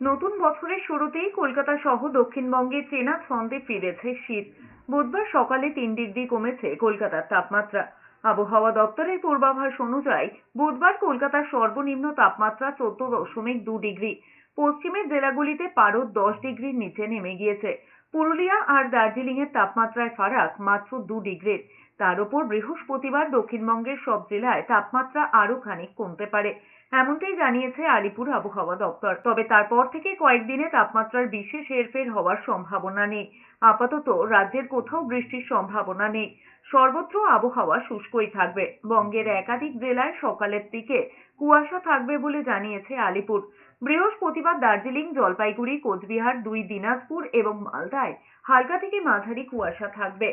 নতুন বছরের শুরুতেই কলকাতা সহ দক্ষিণবঙ্গে চেনা ছন্দে ফিরেছে শীত। বুধবার সকালে তিন ডিগ্রি কমেছে কলকাতার তাপমাত্রা। আবহাওয়া দপ্তরের পূর্বাভাস অনুযায়ী বুধবার কলকাতার সর্বনিম্ন তাপমাত্রা চোদ্দ দশমিক দু ডিগ্রি। পশ্চিমের জেলাগুলিতে পারদ দশ ডিগ্রির নিচে নেমে গিয়েছে। পুরুলিয়া আর দার্জিলিং এর তাপমাত্রায় ফারাক মাত্র দু ডিগ্রির। তার উপর বৃহস্পতিবার দক্ষিণবঙ্গের সব জেলায় তাপমাত্রা আরও খানিক কমতে পারে, এমনটাই জানিয়েছে আলিপুর আবহাওয়া দপ্তর। তবে তারপর থেকে কয়েকদিনে তাপমাত্রার বিশেষ হেরফের হওয়ার সম্ভাবনা নেই। আপাতত রাজ্যের কোথাও বৃষ্টির সম্ভাবনা নেই। সর্বত্র আবহাওয়া শুষ্কই থাকবে। বঙ্গের একাধিক জেলায় সকালের দিকে কুয়াশা থাকবে বলে জানিয়েছে আলিপুর। বৃহস্পতিবার দার্জিলিং, জলপাইগুড়ি, কোচবিহার, দুই দিনাজপুর এবং মালদায় হালকা থেকে মাঝারি কুয়াশা থাকবে।